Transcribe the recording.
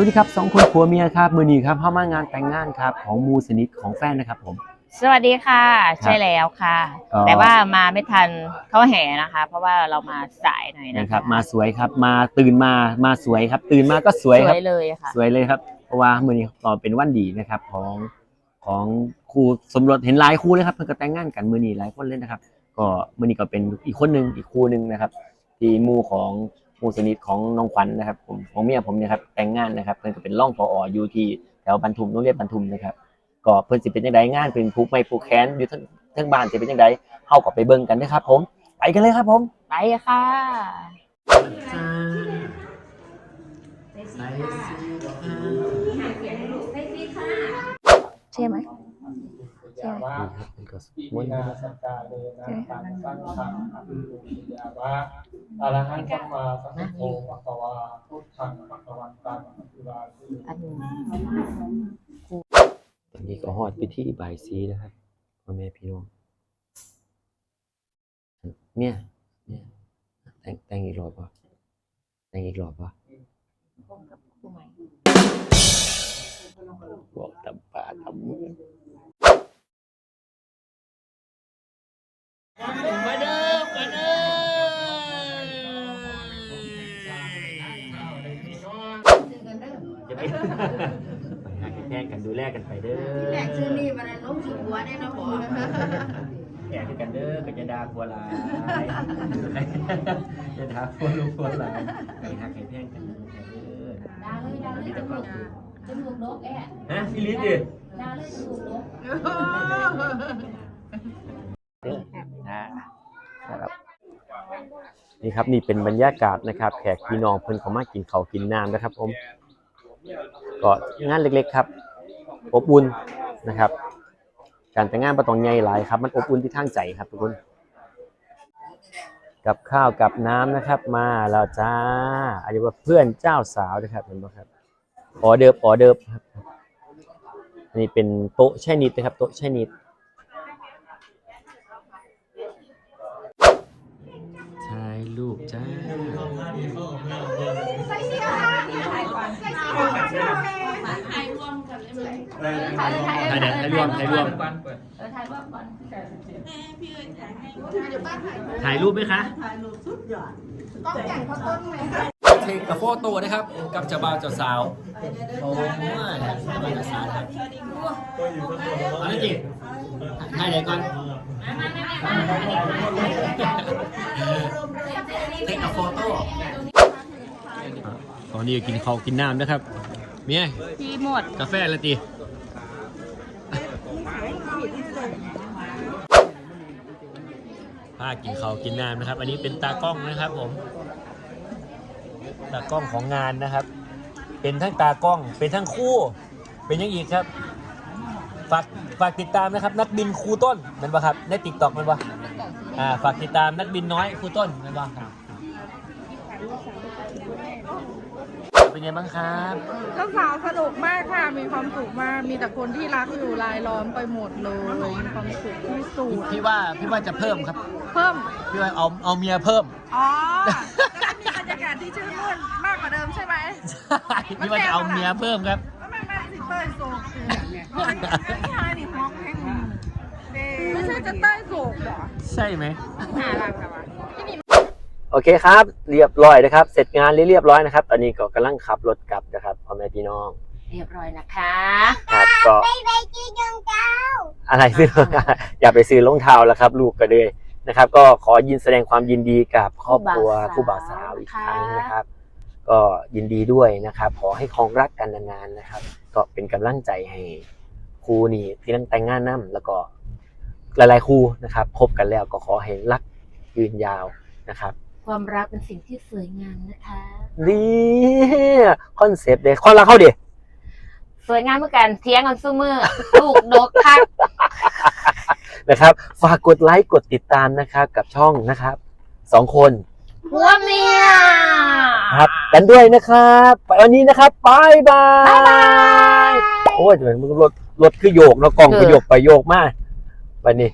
วัสดีครับสองคนผัวเมียครับมือนี้ครับเข้ามางานแต่งงานครับของหมูสนิทของแฟนนะครับผม สวัสดีค่ะ ใช่แล้วค่ะ อ๋อ แต่ว่ามาไม่ทันเขาแห่นะคะ เพราะว่าเรามาสายหน่อยนะนะครับ มาสวยครับมาตื่นมามาสวยครับ ตื่นมาก็สสววยยครับ เลยค่ะ สวยเลยครับเพราะว่ามือนี้ก็เป็นวันดีนะครับของของครูสมรสเห็นหลายคู่เลยครับเพิ่งก็แต่งงานกันมือนี้หลายคนเลยนะครับ ก็มือนี้ก็เป็นอีกคนหนึ่งอีกคู่หนึ่งนะครับ ที่หมู่ของ หมู่สนิทของน้องขวัญนะครับผมของเมียผมเนี่ยครับแต่งงานนะครับเพิ่นก็เป็นร่องพออยู่ที่แถวบรรทุมโรงเรียนบรรทุมนะครับก็เพิ่นสิเป็นจังไดงานเป็นผูกไม้ผูกแขนอยู่ทั้งทั้งบ้านสิเป็นจังไดเฮาก็ไปเบิ่งกันนะครับ ผมไปกันเลยครับ ผมไปค่ะใช่ไหมใช่ไหมว่าเป็นก็อิม้วนมินาสักกาเลนะตังสังขังอภิปุติยาวะ อรหันสัมมาสัมพุทโธภะคะวาพุทธังภะคะวันตังอภิวาทีอันนี้ตอนนี้ก็ฮอดพิธีบายสีนะครับพ่อแม่พี่น้องเมียเมียแต่งแต่งอีกรอบป่ะแต่งอีกรอบป่ะคู่ใหม่บอกตำปาตำมือ หาแข่งกันดูแลกันไปเด้อแหลกชื่อนี่มันลงสิหัวได้นะบอกแข่งกันเด้อก็จะด่าผัวหลายจะด่าผัวลูกผัวหลายไปหาแข่งแข่งกันเด้อดาเลยดาเลยจมูกจมูกนกแอะฮะพี่ลิศดิดาเลยจมูกนกอ่าครับนี่ครับนี่เป็นบรรยากาศนะครับ แขกพี่น้องเพิ่นเขามากินข้าวกินน้ำนะครับผม ก็งานเล็กๆครับ อบอุ่นนะครับ การแต่งงานประตองใหญ่หลายครับ มันอบอุ่นที่ทางใจครับทุกคน กับข้าวกับน้ำนะครับ มาแล้วจ้าอันนี้ว่าเพื่อนเจ้าสาวนะครับเห็นไหมครับออเดิร์ฟออเดิร์ฟครับอันนี้เป็นโต๊ะแช่นิดนะครับ โต๊ะแช่นิดถ่ายรูปจ้า ถ่ายเด็ดถ่ายรวมถ่ายรวม เออถ่ายรูปก่อนถ่ายรูปไหมคะต้องแต่งเขาต้นไหมเทคกับโฟโต้นะครับ กับเจ้าบ่าวเจ้าสาว โอ้ยเจ้าบ่าวเจ้าสาวครับเอาเลยจิถ่ายไหนก่อนเทคกับโฟโต้ตอนนี้กินข้าวกินน้ำนะครับ เมียพี่หมด กาแฟละตี พากินเขากินน้ำนะครับ อันนี้เป็นตากล้องนะครับผม ตากล้องของงานนะครับ เป็นทั้งตากล้อง เป็นทั้งคู่ เป็นยังอีกครับ ฝากฝากติดตามนะครับ นักบินครูต้นแมันปะครับในติ๊กต็อกมันปะอ่า ฝากติดตามนักบินน้อยครูต้นแมันปะครับ เป็นไงบ้างครับเจ้าสาวสนุกมากค่ะ มีความสุขมาก มีแต่คนที่รักอยู่รายล้อมไปหมดเลยมีความสุขที่สุดพี่ว่าพี่ว่าจะเพิ่มครับ เพิ่ม พี่ว่าเอาเอาเมียเพิ่ม อ๋อจะมีบรรยากาศที่ชื่นมื่นมากกว่าเดิมใช่ไหมพี่ว่าจะเอาเมียเพิ่มครับก็ไม่ไม่สิเต้ยโศกคือไม่ใช่ดิฮอกแห่งไม่ใช่จะเต้ยโศกเหรอ ใช่ไหมน่ารักอะวะ โอเคครับ เรียบร้อยนะครับ เสร็จงานเรียบร้อยนะครับ ตอนนี้ก็กำลังขับรถกลับนะครับพ่อแม่พี่น้อง เรียบร้อยนะคะครับก็อะไรซื้ออย่าไปซื้อรองเท้าแล้วครับ ลูกก็เลยนะครับ ก็ขอยินแสดงความยินดีกับครอบครัวคู่คู่บ่าบ่าววสาสาววอีกครั้งค่ะนะครับ ก็ยินดีด้วยนะครับ ขอให้ครองรักกันนานๆนะครับ ก็เป็นกำลังใจให้ครูนี่ที่นั่งแต่งงานนํแล้วก็หลายๆครูนะครับพบกันแล้วก็ขอให้รักยืนยาวนะครับ ความรักเป็นสิ่งที่สวยงามนะคะ ดีคอนเซปต์เด็คนรักเข้าดิสวยงามเหมือนกันเที่ยงกันสู้มือลูกดกคักนะครับ ฝากกดไลค์กดติดตามนะครับ กับช่องนะครับสองคนหัวเมียครับกันด้วยนะครับไปวันนี้นะครับบายบายโอ้ยเหมือนมึงรถรถคือโยกเนาะกล่องเออคือโยกไปโยกมากวันนี้